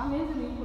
ဒါမ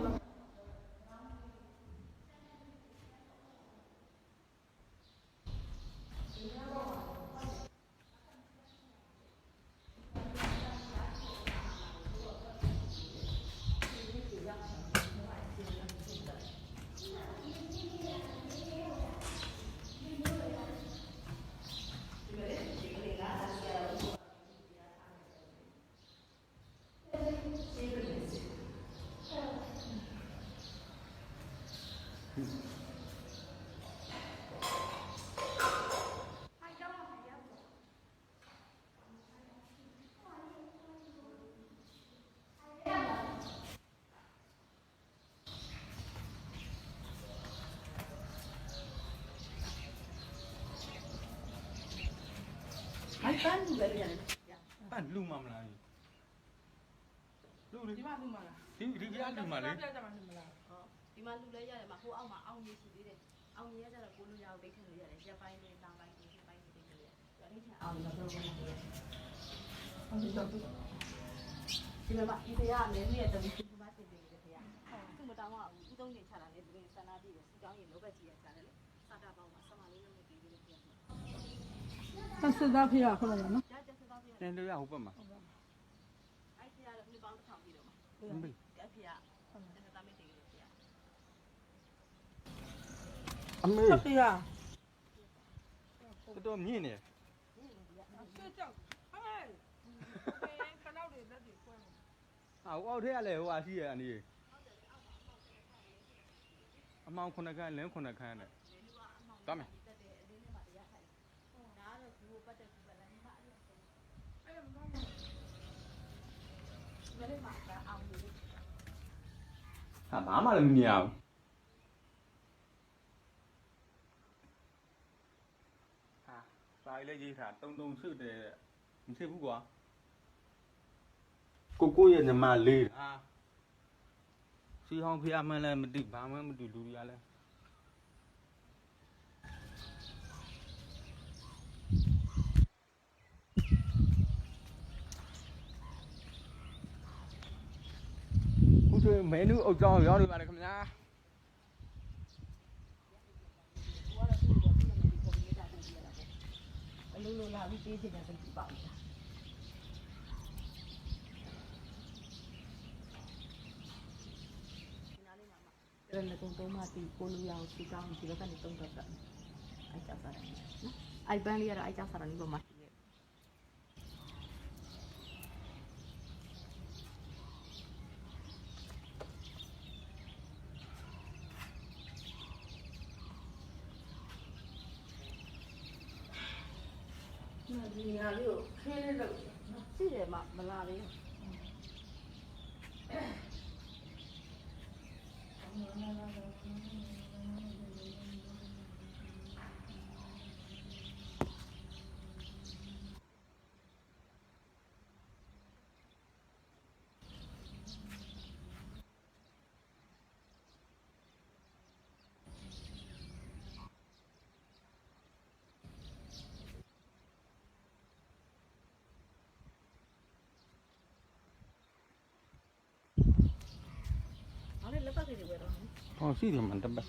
င်းသမီးကိုလားအိုက်ပန်းလူပဲရတယ်ပတ်လူမမလားလူလေဒီမှာလူမလားဒီဒီပြားလူမလေပြကြမှာလူမလားဟောဒီမှာလူလဲရတယ်မှာဟိုအောက်မှာအောင်းကြီးရှိသေးတယ်အောင်းကြီးရကြတော့ကိုလူရအောင်ဒိတ်ခံလို့ရတယ်ရက်ပိုင်းနဲ့တောင်ပိုင်းနဲ့ရက်ပိုင်းနဲ့ဒိတ်ခံလို့ရတယ်ဒါလေးချအောင်လို့တော့ဘယ်လိုလဲဟုတ်တယ်တော့ဒီမှာဒီဖေရအမေကြီးရဲ့တမီးဒီမှာတင်ပေးနေတယ်ဖေရသူ့မတောင်းအောင်ဦးသုံးနေချလာနေသူတွေဆန္ဒပြည့်တယ်စီကောင်းရင်လောဘကြီးရချတယ်လေစာတာပေါင်းမှာဆမလေးလုံးနဲ့ပြီးပြီးလို့ပြရတယ် ဆက်စစ်သားဖေးရခေါ်လာနော်ကြာကြာစသားပြရတင်လို့ရဟုတ်ပတ်မှာအဲ့ဖေရတော့ဒီပေါင်းတစ်ထောင်ပြီးတော့မှာမမေအဲ့ဖေရဆက်သားမတင်လို့ဖေရအမေဖေးရတော်တော်မြင့်နေဆွကြောက်ဟဲ့ဖေးခနောက်တွေလက်တွေကွဲနေဟာဟိုအောက်ထက်ကလည်းဟိုဟာရှိရအနီးအမောင်ခုနခန်းလင်းခုနခန်းနဲ့သွားမယ်တက်တယ်အလေးနဲ့မှတရားထိုင်ဒါကတော့ဘူးပတ်တဲ့ဘူးပတ်လည်းမအဲ့လို အဲ့မကောင်း မ လေးမှာအောင်လို့ဟာဘာမှလည်းမမြင်အောင်ဟာစာရေးလေးရေးထားတုံတုံဆွတ်တယ်မဖြစ်ဘူးကွာကိုကိုရဲ့ညီမလေးဟာစီဟောင်းဖျားမှန်းလည်းမသိဘာမှမသိလူတွေကလည်း ခုဆိုမင်းတို့အုပ်ကြောင်းရောက်နေပါတယ်ခင်ဗျာအလုံးလုံးလာပြီးပေးချင်တယ်ဆိုပါဘူးအဲ့ဒါကုံသုံးမှတီကိုလူရအောင်စီကောင်းဒီဘက်ကနေသုံးတော့တာအဲ့ကြောက်စားတယ်နော်အဲ့ပန်းလေးရတော့အဲ့ကြောက်စားတယ်ဒီပေါ်မှာ ဒီညာလေးကိုခင်းလေးလုပ်ရှိတယ်မမလာသေးဘူး။အဲ့ ပဲတော့ဟောရှိတယ်မန်တပတ်